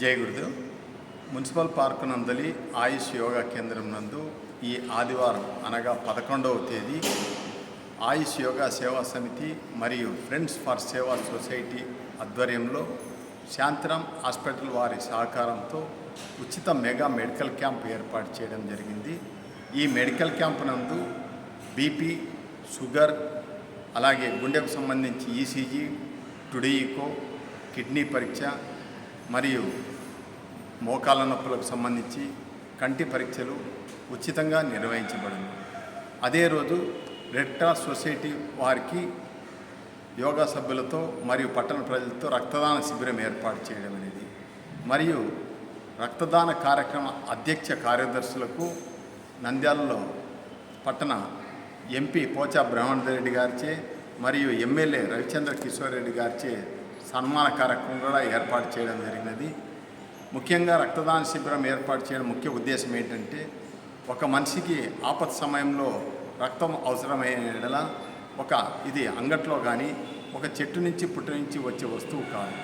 జై Gurudev. Municipal park నందలి Ayush yoga కేంద్రం నందు ఈ ఆదివారం అనగా పదకొండవ తేదీ ఆయుష్ యోగా సేవా సమితి మరియు ఫ్రెండ్స్ ఫర్ సేవా సొసైటీ ఆధ్వర్యంలో శాంతరం హాస్పిటల్ వారి సహకారంతో ఉచిత మెగా మెడికల్ క్యాంప్ ఏర్పాటు చేయడం జరిగింది. ఈ మెడికల్ క్యాంప్ నందు బీపీ షుగర్ అలాగే గుండెకు సంబంధించి ఈసీజీ టుడీకో కిడ్నీ పరీక్ష మరియు మోకాళ్ళ నొప్పులకు సంబంధించి కంటి పరీక్షలు ఉచితంగా నిర్వహించబడింది అదే రోజు రెడ్ క్రాస్ సొసైటీ వారికి యోగా సభ్యులతో మరియు పట్టణ ప్రజలతో రక్తదాన శిబిరం ఏర్పాటు చేయడం అనేది. మరియు రక్తదాన కార్యక్రమ అధ్యక్ష కార్యదర్శులకు నంద్యాలలో పట్టణ ఎంపీ పోచా బ్రహ్మానంద రెడ్డి గారిచే మరియు ఎమ్మెల్యే రవిచంద్ర కిషోర్ రెడ్డి గారిచే సన్మాన కార్యక్రమం కూడా ఏర్పాటు చేయడం జరిగినది. ముఖ్యంగా రక్తదాన శిబిరం ఏర్పాటు చేయడం ముఖ్య ఉద్దేశం ఏంటంటే ఒక మనిషికి ఆపత్ సమయంలో రక్తం అవసరమైన ఎడల ఒక ఇది అంగట్లో కానీ ఒక చెట్టు నుంచి పుట్టు నుంచి వచ్చే వస్తువు కాదు.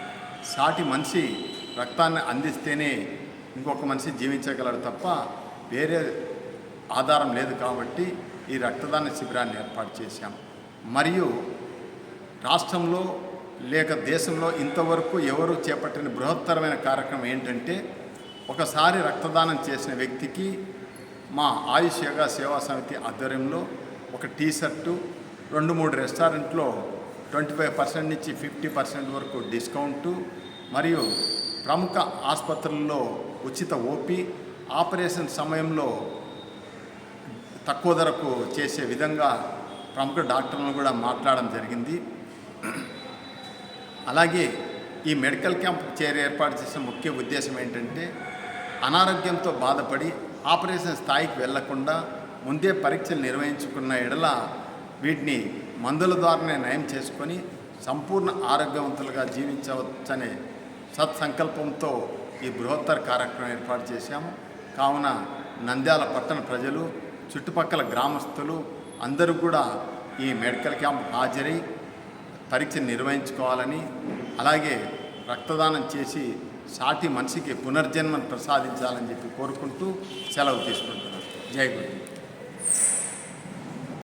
సాటి మనిషి రక్తాన్ని అందిస్తేనే ఇంకొక మనిషి జీవించగలడు తప్ప వేరే ఆధారం లేదు కాబట్టి ఈ రక్తదాన శిబిరాన్ని ఏర్పాటు చేశాం. మరియు రాష్ట్రంలో లేక దేశంలో ఇంతవరకు ఎవరు చేపట్టిన బృహత్తరమైన కార్యక్రమం ఏంటంటే ఒకసారి రక్తదానం చేసిన వ్యక్తికి మా ఆయుష్ యోగా సేవా సమితి ఆధ్వర్యంలో ఒక టీ షర్టు రెండు మూడు రెస్టారెంట్లో ట్వంటీ ఫైవ్ పర్సెంట్ నుంచి ఫిఫ్టీ పర్సెంట్ వరకు డిస్కౌంటు మరియు ప్రముఖ ఆసుపత్రుల్లో ఉచిత ఓపీ ఆపరేషన్ సమయంలో తక్కువ ధరకు చేసే విధంగా ప్రముఖ డాక్టర్లను కూడా మాట్లాడడం జరిగింది. అలాగే ఈ మెడికల్ క్యాంప్ చేరి ఏర్పాటు చేసిన ముఖ్య ఉద్దేశం ఏంటంటే అనారోగ్యంతో బాధపడి ఆపరేషన్ స్థాయికి వెళ్ళకుండా ముందే పరీక్షలు నిర్వహించుకున్న ఎడల వీటిని మందుల ద్వారానే నయం చేసుకొని సంపూర్ణ ఆరోగ్యవంతులుగా జీవించవచ్చనే సత్సంకల్పంతో ఈ బృహత్తర కార్యక్రమం ఏర్పాటు చేశాము. కావున నంద్యాల పట్టణ ప్రజలు చుట్టుపక్కల గ్రామస్తులు అందరూ కూడా ఈ మెడికల్ క్యాంప్ హాజరై పరీక్ష నిర్వహించుకోవాలని అలాగే రక్తదానం చేసి సాటి మనిషికి పునర్జన్మను ప్రసాదించాలని చెప్పి కోరుకుంటూ సెలవు తీసుకుంటున్నాను. జై గురు